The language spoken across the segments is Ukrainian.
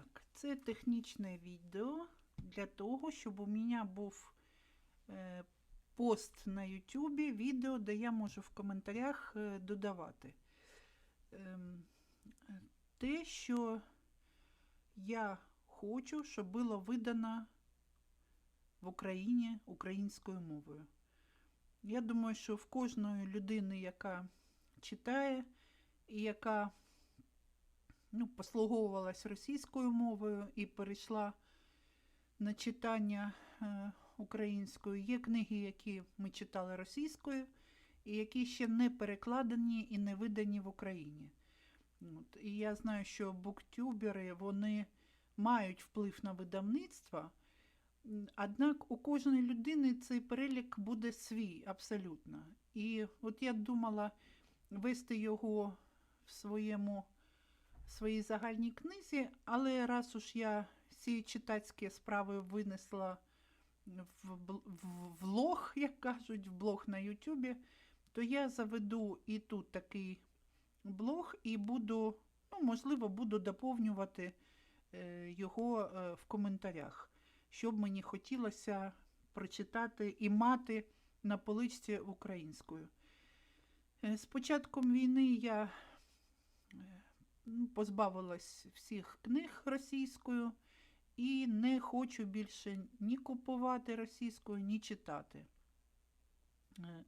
Так, це технічне відео для того, щоб у мене був е, пост на YouTube, відео, де я можу в коментарях е, додавати. Ем, те, що я хочу, щоб було видано в Україні українською мовою. Я думаю, що в кожної людини, яка читає і яка ну, послуговувалась російською мовою і перейшла на читання е, українською. Є книги, які ми читали російською, і які ще не перекладені і не видані в Україні. От. І я знаю, що буктюбери вони мають вплив на видавництво. Однак у кожної людини цей перелік буде свій абсолютно. І от я думала вести його в своєму своїй загальній книзі, але раз уж я ці читацькі справи винесла в, влог, як кажуть, в блог на Ютубі, то я заведу і тут такий блог і буду, ну, можливо, буду доповнювати е, його е, в коментарях, щоб мені хотілося прочитати і мати на поличці українською. Е, З початком війни я позбавилась всіх книг російською і не хочу більше ні купувати російською, ні читати. Е,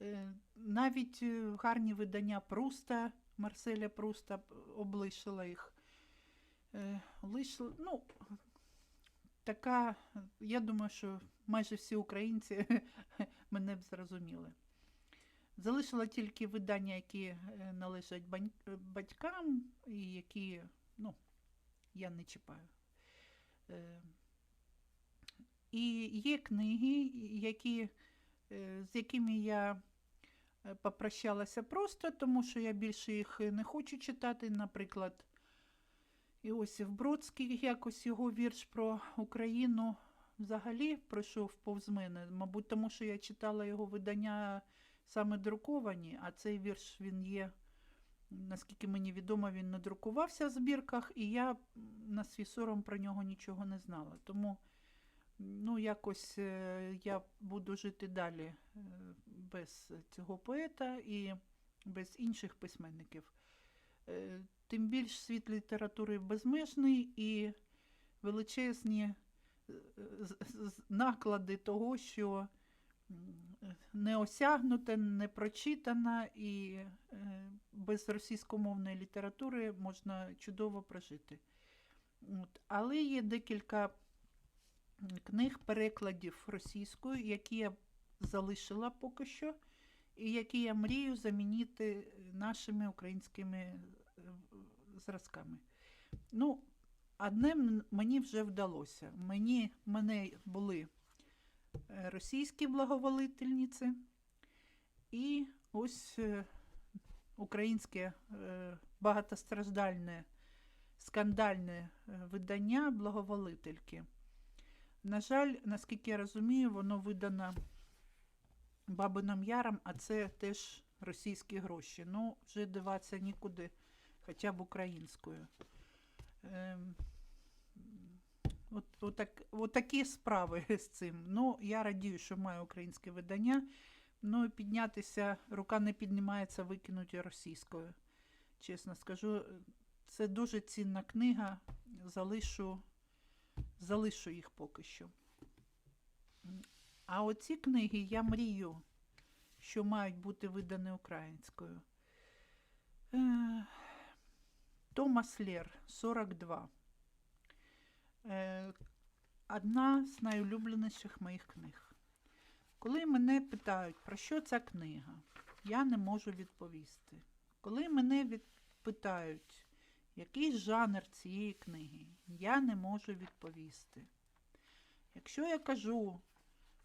е, Навіть е, гарні видання Пруста, Марселя Пруста облишила їх. Лишила, ну, така, я думаю, що майже всі українці мене б зрозуміли. Залишила тільки видання, які е, належать е, батькам, і які, ну, я не чіпаю. Е, І є книги, які, з якими я попрощалася просто, тому що я більше їх не хочу читати. Наприклад, Іосиф Бродський, якось його вірш про Україну взагалі пройшов повз мене. Мабуть, тому що я читала його видання саме друковані, а цей вірш він є, наскільки мені відомо, він не друкувався в збірках, і я на свій сором про нього нічого не знала. Тому ну, якось е, я буду жити далі е, без цього поета і без інших письменників. Е, Тим більш світ літератури безмежний і величезні е, наклади того, що м, не осягнуте, не прочитана, і е, без російськомовної літератури можна чудово прожити. От. Але є декілька книг, перекладів російською, які я залишила поки що, і які я мрію замінити нашими українськими е, зразками. Ну, одне мені вже вдалося. Мені, мене були російські благоволительниці і ось е, українське е, багатостраждальне, скандальне е, видання благоволительки. На жаль, наскільки я розумію, воно видано Бабиним Яром, а це теж російські гроші. Ну, вже диватися нікуди, хоча б українською. От, отак, отакі справи з цим. Ну, я радію, що маю українське видання. Ну і піднятися, рука не піднімається викинути російською. Чесно скажу, це дуже цінна книга. Залишу, залишу їх поки що. А оці книги я мрію, що мають бути видані українською. Е, Томас Лєр, 42. Е, Одна з найулюбленіших моїх книг. Коли мене питають, про що ця книга, я не можу відповісти. Коли мене питають, який жанр цієї книги, я не можу відповісти. Якщо я кажу,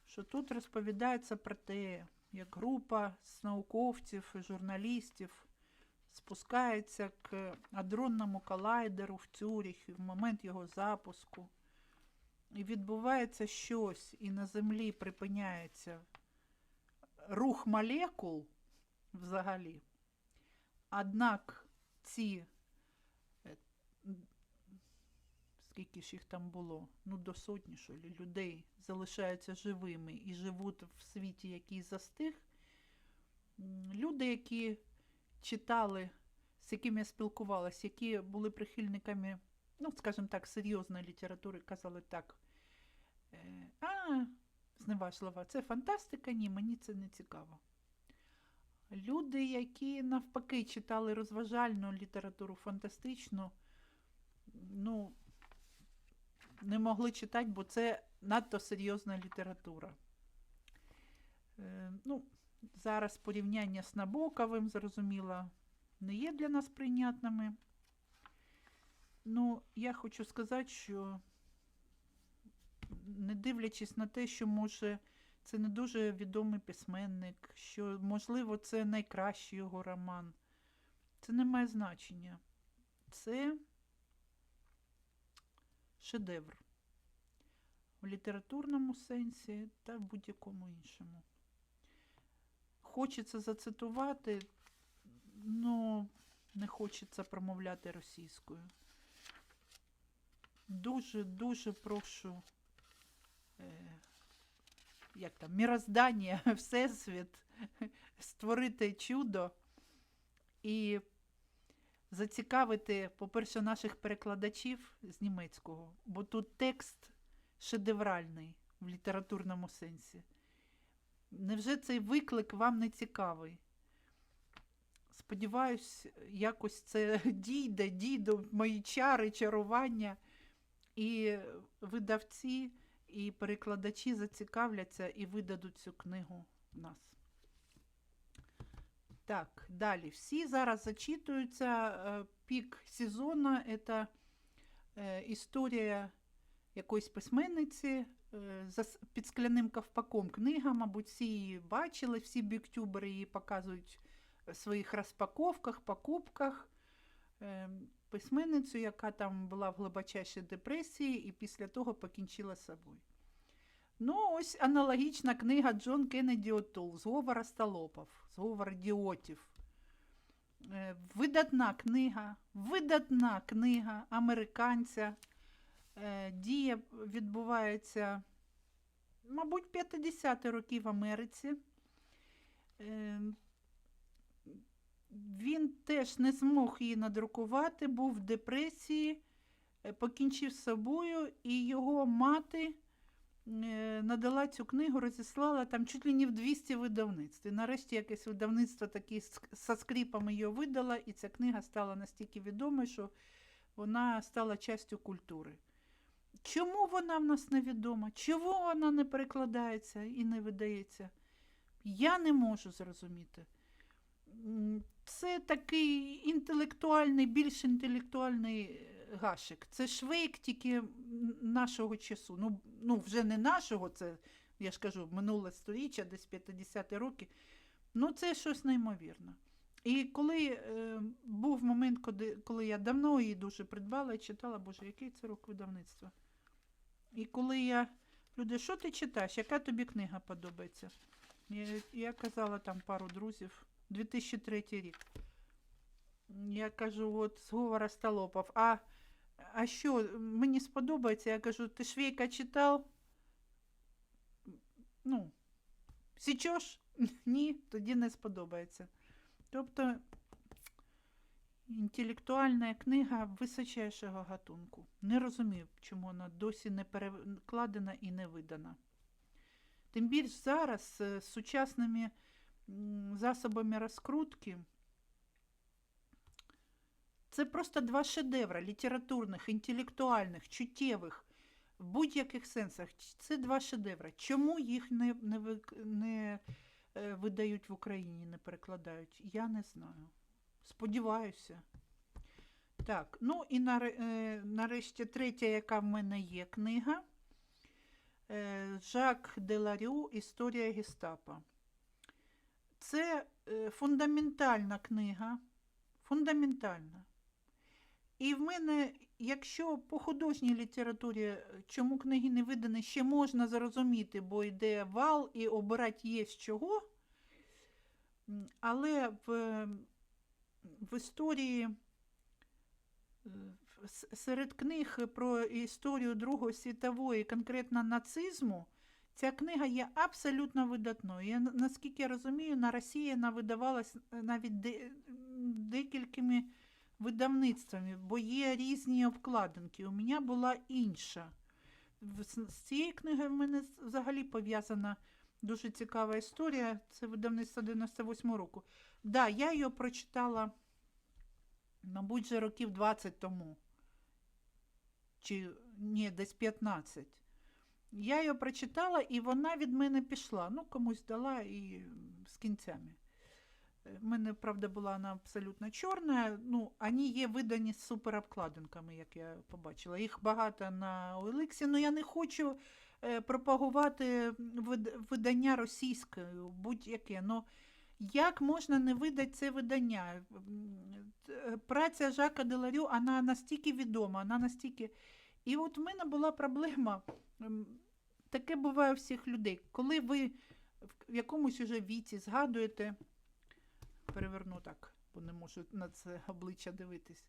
що тут розповідається про те, як група з науковців і журналістів спускається к адронному колайдеру в Цюріхі в момент його запуску, і відбувається щось, і на землі припиняється рух молекул взагалі. Однак ці е, скільки ж їх там було, ну до сотні що лі, людей залишаються живими і живуть в світі, який застиг. Люди, які читали, з якими я спілкувалася, які були прихильниками, ну, скажімо так, серйозної літератури, казали так. е, А, зневажлива, це фантастика, ні, мені це не цікаво. Люди, які навпаки читали розважальну літературу, фантастичну, ну, не могли читати, бо це надто серйозна література. Е, ну, зараз порівняння з Набоковим, зрозуміло, не є для нас прийнятними. Ну, я хочу сказати, що не дивлячись на те, що може це не дуже відомий письменник, що, можливо, це найкращий його роман. Це не має значення. Це шедевр в літературному сенсі та в будь-якому іншому. Хочеться зацитувати, але не хочеться промовляти російською. Дуже, дуже прошу. Е, як там, міроздання, Всесвіт, створити чудо і зацікавити, по-перше, наших перекладачів з німецького, бо тут текст шедевральний в літературному сенсі. Невже цей виклик вам не цікавий? Сподіваюсь, якось це дійде, дійде мої чари, чарування, і видавці і перекладачі зацікавляться і видадуть цю книгу в нас. Так, далі. Всі зараз зачитуються. е, Пік сезону це е, історія якоїсь письменниці під скляним ковпаком. Книга, мабуть, всі її бачили, всі біктюбери її показують в своїх розпаковках, покупках. Е, Письменницю, яка там була в глибочайшій депресії і після того покінчила з собою. Ну, ось аналогічна книга Джон Кеннеді Отул Зговор остолопов, зговор ідіотів. Е, Видатна книга, видатна книга американця. Е, Дія відбувається, мабуть, 50 роки в Америці. Е, Він теж не змог її надрукувати, був в депресії, е, покінчив з собою, і його мати надала цю книгу, розіслала там чуть ли не в 200 видавництв. І нарешті якесь видавництво такі з со скріпами її видала, і ця книга стала настільки відомою, що вона стала частю культури. Чому вона в нас невідома? Чому вона не перекладається і не видається? Я не можу зрозуміти. Це такий інтелектуальний, більш інтелектуальний е, гашик. Це швейк тільки нашого часу. Ну, ну вже не нашого, це, я ж кажу, минуле сторіччя, десь 50 роки. Ну, це щось неймовірне. І коли е, був момент, коли, коли я давно її дуже придбала і читала, боже, який це рок видавництва. І коли я, люди, що ти читаєш, яка тобі книга подобається? Я, я казала там пару друзів, 2003 рік. Я кажу, от зговор Остолопов. А, а що, мені сподобається? Я кажу, ти Швейка читав? Ну, січеш? Ні, тоді не сподобається. Тобто інтелектуальна книга височайшого гатунку. Не розумію, чому вона досі не перекладена і не видана. Тим більш зараз е, з сучасними засобами розкрутки. Це просто два шедевра літературних, інтелектуальних, чуттєвих, в будь-яких сенсах. Це два шедеври. Чому їх не, не, не е, видають в Україні, не перекладають? Я не знаю. Сподіваюся. Так, ну і е, нарешті третя, яка в мене є книга. Е, Жак Деларю Історія гестапо. Це е, фундаментальна книга. Фундаментальна. І в мене, якщо по художній літературі, чому книги не видані, ще можна зрозуміти, бо йде вал і обирати є з чого. Але в, в історії Е, Серед книг про історію Другої світової, конкретно нацизму, ця книга є абсолютно видатною. Я, наскільки я розумію, на Росії вона видавалась навіть декількими видавництвами, бо є різні обкладинки. У мене була інша. З цією книгою в мене взагалі пов'язана дуже цікава історія. Це видавництво 98 року. Да, я її прочитала, мабуть, вже років 20 тому. Чи ні, десь 15. Я її прочитала, і вона від мене пішла. Ну, комусь дала і з кінцями. Е, В мене, правда, була вона абсолютно чорна. Ну, вони є видані з суперобкладинками, як я побачила. Їх багато на OLX, але я не хочу е, пропагувати видання російською, будь-яке. Ну, як можна не видати це видання? Праця Жака Деларю, вона настільки відома, вона настільки. І от в мене була проблема. Таке буває у всіх людей. Коли ви в якомусь уже віці згадуєте, переверну так, бо не можу на це обличчя дивитись.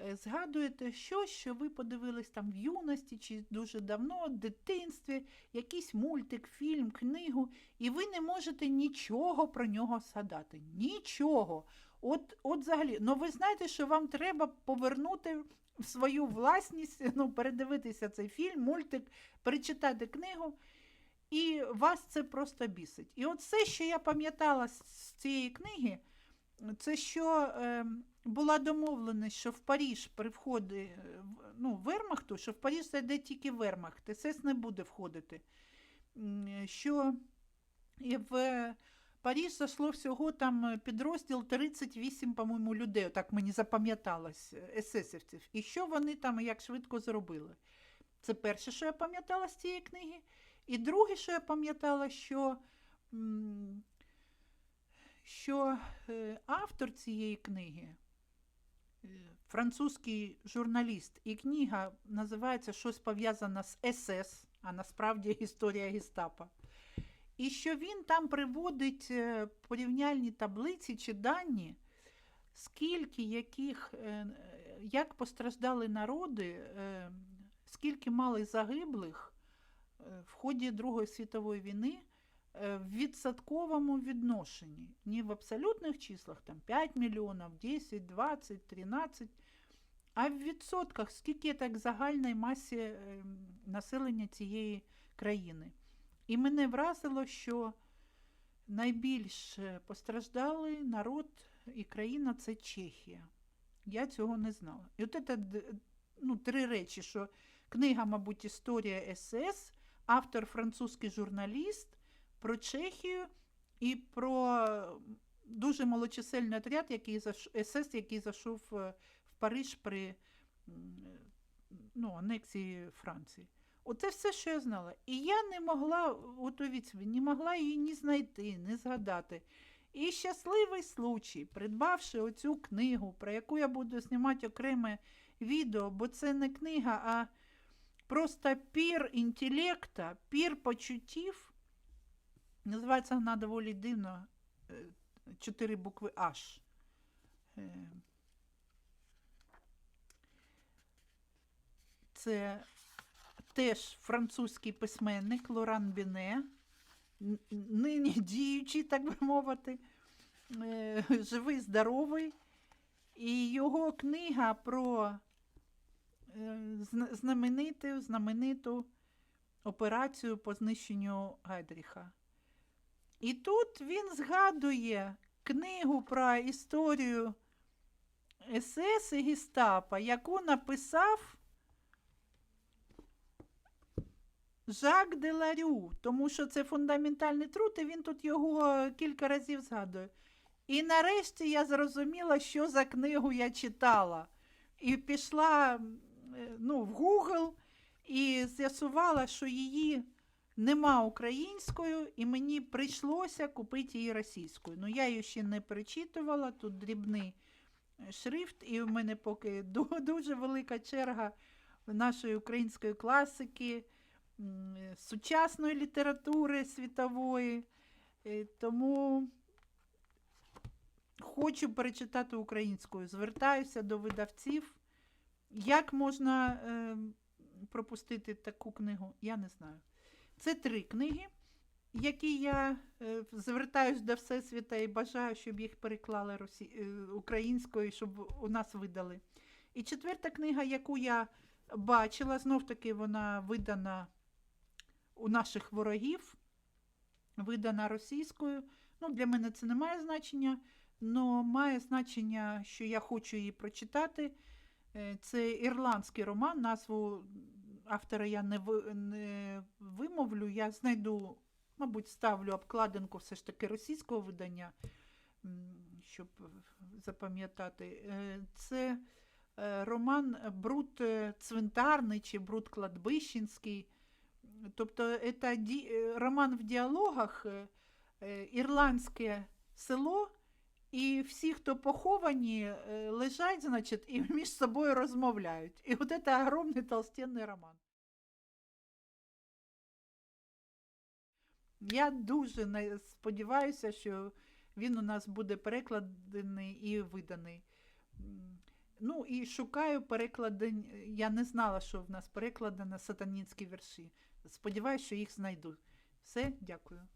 Е, Згадуєте щось, що ви подивились там в юності чи дуже давно, в дитинстві, якийсь мультик, фільм, книгу, і ви не можете нічого про нього згадати. Нічого. От, от взагалі, ну ви знаєте, що вам треба повернути в свою власність, ну, передивитися цей фільм, мультик, перечитати книгу, і вас це просто бісить. І от все, що я пам'ятала з з цієї книги, це що е, була домовленість, що в Паріж при вході е, ну, Вермахту, що в Паріж зайде тільки Вермахт, СС не буде входити. Що в Паріж зайшло всього там підрозділ 38, по-моєму, людей, так мені запам'яталось, есесівців. І що вони там як швидко зробили. Це перше, що я пам'ятала з цієї книги. І друге, що я пам'ятала, що, що е, автор цієї книги, е, французький журналіст, і книга називається Щось пов'язане з СС, а насправді історія гестапо. І що він там приводить е, порівняльні таблиці чи дані, скільки яких, як постраждали народи, скільки мали загиблих в ході Другої світової війни в відсотковому відношенні. Не в абсолютних числах, там 5 мільйонів, 10, 20, 13, а в відсотках, скільки так загальної масі е, населення цієї країни. І мене вразило, що найбільш е, постраждалий народ і країна це Чехія. Я цього не знала. І от це ну, три речі, що книга, мабуть, Історія СС, автор французький журналіст Чехію і про дуже малочисельний отряд, який заш... СС, який зайшов е, в Париж при ну, анексії Франції. Оце все, що я знала. І я не могла, от уявіть собі, не могла її ні знайти, ні згадати. І щасливий случай, придбавши оцю книгу, про яку я буду знімати окреме відео, бо це не книга, а просто пір інтелекта, пір почуттів. Називається вона доволі дивно. е, Чотири букви H. Е, Це теж французький письменник Лоран Біне, нині діючий, так би мовити, е, живий, здоровий. І його книга про знамениту, знамениту операцію по знищенню Гайдріха. І тут він згадує книгу про історію СС і Гестапо, яку написав Жак Деларю, тому що це фундаментальний труд, і він тут його кілька разів згадує. І нарешті я зрозуміла, що за книгу я читала. І пішла е, ну, в Google і з'ясувала, що її нема українською, і мені прийшлося купити її російською. Ну, я її ще не перечитувала, тут дрібний е, шрифт, і в мене поки дуже велика черга нашої української класики, сучасної літератури світової. Е, Тому хочу перечитати українською. Звертаюся до видавців. Як можна е, пропустити таку книгу, я не знаю. Це три книги, які я е, звертаюсь до Всесвіта і бажаю, щоб їх переклали росі... е, українською, щоб у нас видали. І четверта книга, яку я бачила, знов таки вона видана у наших ворогів, видана російською. Ну, для мене це не має значення, але має значення, що я хочу її прочитати. Е, Це ірландський роман, назву автора я не, не вимовлю. Я знайду, мабуть, ставлю обкладинку все ж таки російського видання, щоб запам'ятати. Е, Це е, роман Бруд е, цвинтарний чи Бруд кладбищенський. Тобто це роман в діалогах, ірландське село, і всі, хто поховані, е, лежать, значить, і між собою розмовляють. І от це огромний толстенний роман. Я дуже сподіваюся, що він у нас буде перекладений і виданий. Ну і шукаю перекладень. Я не знала, що в нас перекладено сатанінські вірші. Сподіваюся, що їх знайду. Все, дякую.